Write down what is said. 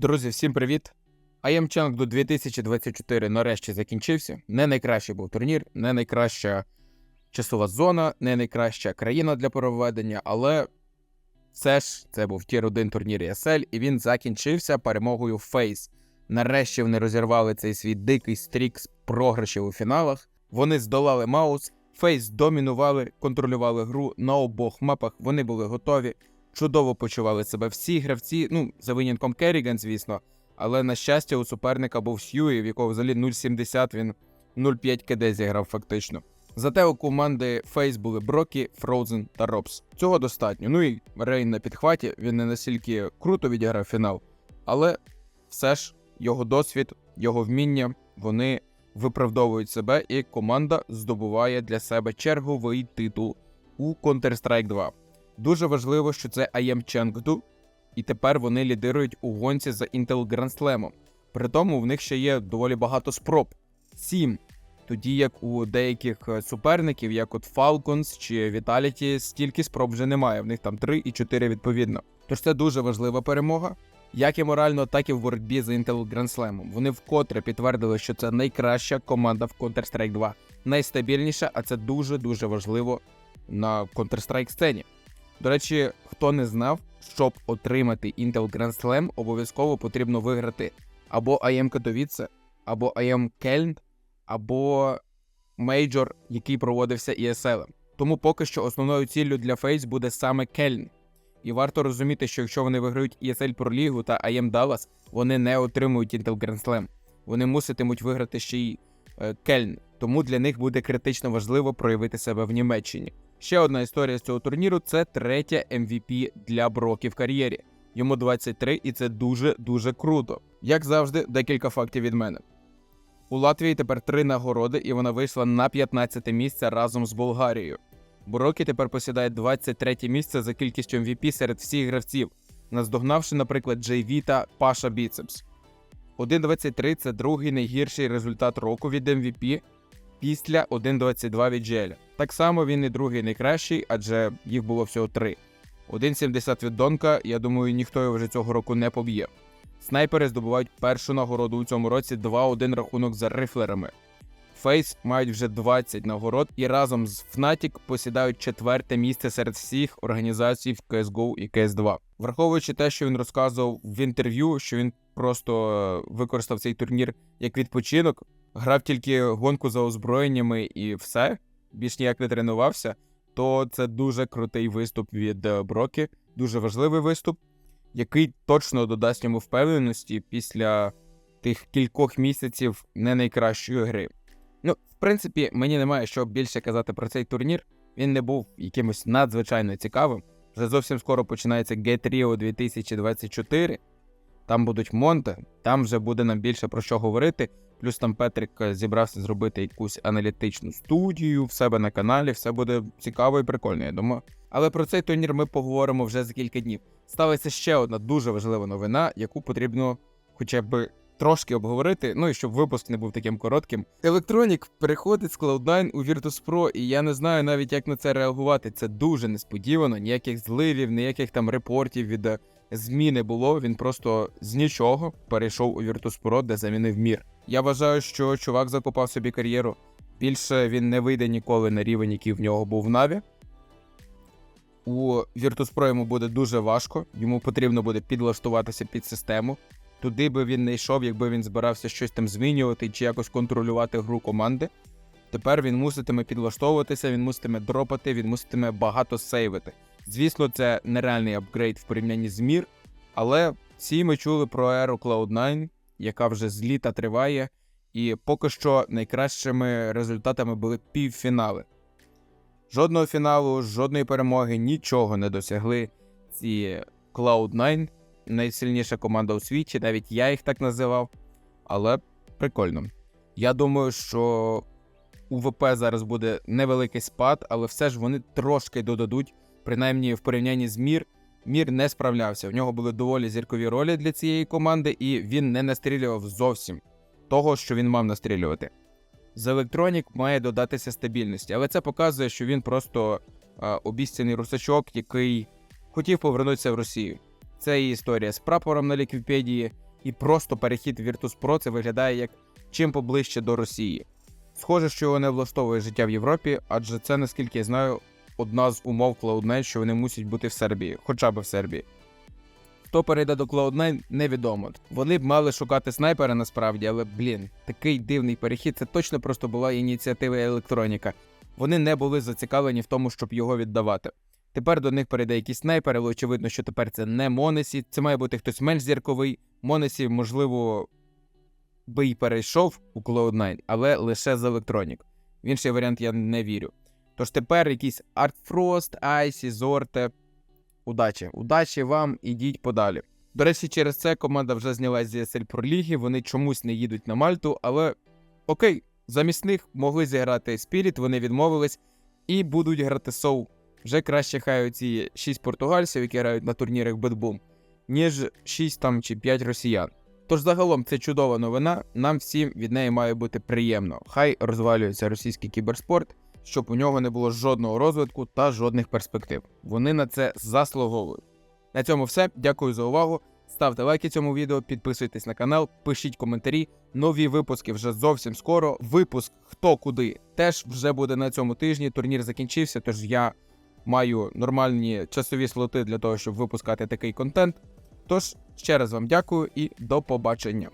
Друзі, всім привіт! IM Chengdu 2024 нарешті закінчився. Не найкращий був турнір, не найкраща часова зона, не найкраща країна для проведення, але все ж це був тір 1 турнір ESL, і він закінчився перемогою FaZe. Нарешті вони розірвали цей свій дикий стрік з програшів у фіналах. Вони здолали Маус, FaZe домінували, контролювали гру на обох мапах. Вони були готові чудово почували себе всі гравці, ну, за винятком Керріган, звісно, але на щастя, у суперника був Сьюї, в якого взагалі 0,70 він 0,5 КД зіграв фактично. Зате у команди Фейс були Брокі, Фроузен та Робс. Цього достатньо. Ну і Рейн на підхваті, він не настільки круто відіграв фінал, але все ж його досвід, його вміння, вони виправдовують себе, і команда здобуває для себе черговий титул у Counter-Strike 2. Дуже важливо, що це IM Chengdu, і тепер вони лідирують у гонці за Intel Grand Slam. При тому в них ще є доволі багато спроб. Сім. Тоді як у деяких е, суперників, як от Falcons чи Vitality, стільки спроб вже немає. В них там 3 і 4 відповідно. Тож це дуже важлива перемога. Як і морально, так і в боротьбі за Intel Grand Slam. Вони вкотре підтвердили, що це найкраща команда в Counter-Strike 2. Найстабільніша, а це дуже-дуже важливо на Counter-Strike сцені. До речі, хто не знав, щоб отримати Intel Grand Slam, обов'язково потрібно виграти або IM Katowice, або IM Köln, або мейджор, який проводився ESL. Тому поки що основною ціллю для FaZe буде саме Кельн. І варто розуміти, що якщо вони виграють ESL Pro Лігу та IM Dallas, вони не отримують Intel Grand Slam. Вони муситимуть виграти ще й Кельн. Тому для них буде критично важливо проявити себе в Німеччині. Ще одна історія з цього турніру це третя MVP для Брокі в кар'єрі. Йому 23, і це дуже-дуже круто. Як завжди, декілька фактів від мене. У Латвії тепер три нагороди, і вона вийшла на 15 місце разом з Болгарією. Брокі тепер посідає 23 місце за кількістю MVP серед всіх гравців, наздогнавши, наприклад, JV та Паша Біцепс. 1.23 це другий найгірший результат року від MVP після 1.22 від Джеля. Так само він і другий найкращий, адже їх було всього три. 1.70 від Донка, я думаю, ніхто його вже цього року не поб'є. Снайпери здобувають першу нагороду у цьому році 2-1 рахунок за рифлерами. Фейс мають вже 20 нагород і разом з Fnatic посідають четверте місце серед всіх організацій в CSGO і CS2. Враховуючи те, що він розказував в інтерв'ю, що він просто е, використав цей турнір як відпочинок, грав тільки гонку за озброєннями і все, більш ніяк не тренувався, то це дуже крутий виступ від е, Брокі, дуже важливий виступ, який точно додасть йому впевненості після тих кількох місяців не найкращої гри. Ну, в принципі, мені немає що більше казати про цей турнір. Він не був якимось надзвичайно цікавим. Вже зовсім скоро починається Get Rio 2024. Там будуть монти, там вже буде нам більше про що говорити. Плюс там Петрик е, зібрався зробити якусь аналітичну студію в себе на каналі. Все буде цікаво і прикольно, я думаю. Але про цей турнір ми поговоримо вже за кілька днів. Сталася ще одна дуже важлива новина, яку потрібно хоча б трошки обговорити. Ну і щоб випуск не був таким коротким. Electronic переходить з Cloud9 у Virtus Pro, і я не знаю навіть як на це реагувати. Це дуже несподівано. Ніяких зливів, ніяких там репортів від ЗМІ не було. Він просто з нічого перейшов у Virtus де замінив мір. Я вважаю, що чувак закопав собі кар'єру. Більше він не вийде ніколи на рівень, який в нього був в Наві. У Virtus йому буде дуже важко, йому потрібно буде підлаштуватися під систему. Туди би він не йшов, якби він збирався щось там змінювати чи якось контролювати гру команди. Тепер він муситиме підлаштовуватися, він муситиме дропати, він муситиме багато сейвити. Звісно, це нереальний апгрейд в порівнянні з мір, але всі ми чули про еру Cloud9, яка вже з літа триває, і поки що найкращими результатами були півфінали. Жодного фіналу, жодної перемоги, нічого не досягли ці Cloud9, найсильніша команда у світі, навіть я їх так називав. Але прикольно. Я думаю, що у ВП зараз буде невеликий спад, але все ж вони трошки додадуть, принаймні в порівнянні з Мір. Мір не справлявся. В нього були доволі зіркові ролі для цієї команди, і він не настрілював зовсім того, що він мав настрілювати. З Electronic має додатися стабільності, але це показує, що він просто а, обіцяний русачок, який хотів повернутися в Росію. Це і історія з прапором на Ліквіпедії, і просто перехід Virtus.pro це виглядає як чим поближче до Росії. Схоже, що його не влаштовує життя в Європі, адже це, наскільки я знаю, одна з умов Cloud9, що вони мусять бути в Сербії, хоча б в Сербії. Хто перейде до Cloud9, невідомо. Вони б мали шукати снайпера насправді, але блін, такий дивний перехід. Це точно просто була ініціатива електроніка. Вони не були зацікавлені в тому, щоб його віддавати. Тепер до них перейде якийсь снайпер, але очевидно, що тепер це не Монесі. Це має бути хтось менш зірковий. Монесі, можливо, би й перейшов у Cloud9, але лише з електронік. В інший варіант я не вірю. Тож тепер якийсь Frost, Icy, Зорте. Удачі, удачі вам, ідіть подалі. До речі, через це команда вже знялась з ESL Pro Ліги, вони чомусь не їдуть на Мальту, але окей, замість них могли зіграти Spirit, вони відмовились і будуть грати Соу. Вже краще хай ці 6 португальців, які грають на турнірах Бетбум, ніж 6 там чи 5 росіян. Тож загалом це чудова новина. Нам всім від неї має бути приємно. Хай розвалюється російський кіберспорт, щоб у нього не було жодного розвитку та жодних перспектив. Вони на це заслуговують. На цьому все. Дякую за увагу. Ставте лайки цьому відео, підписуйтесь на канал, пишіть коментарі. Нові випуски вже зовсім скоро. Випуск хто куди теж вже буде на цьому тижні. Турнір закінчився, тож я маю нормальні часові слоти для того, щоб випускати такий контент. Тож ще раз вам дякую і до побачення.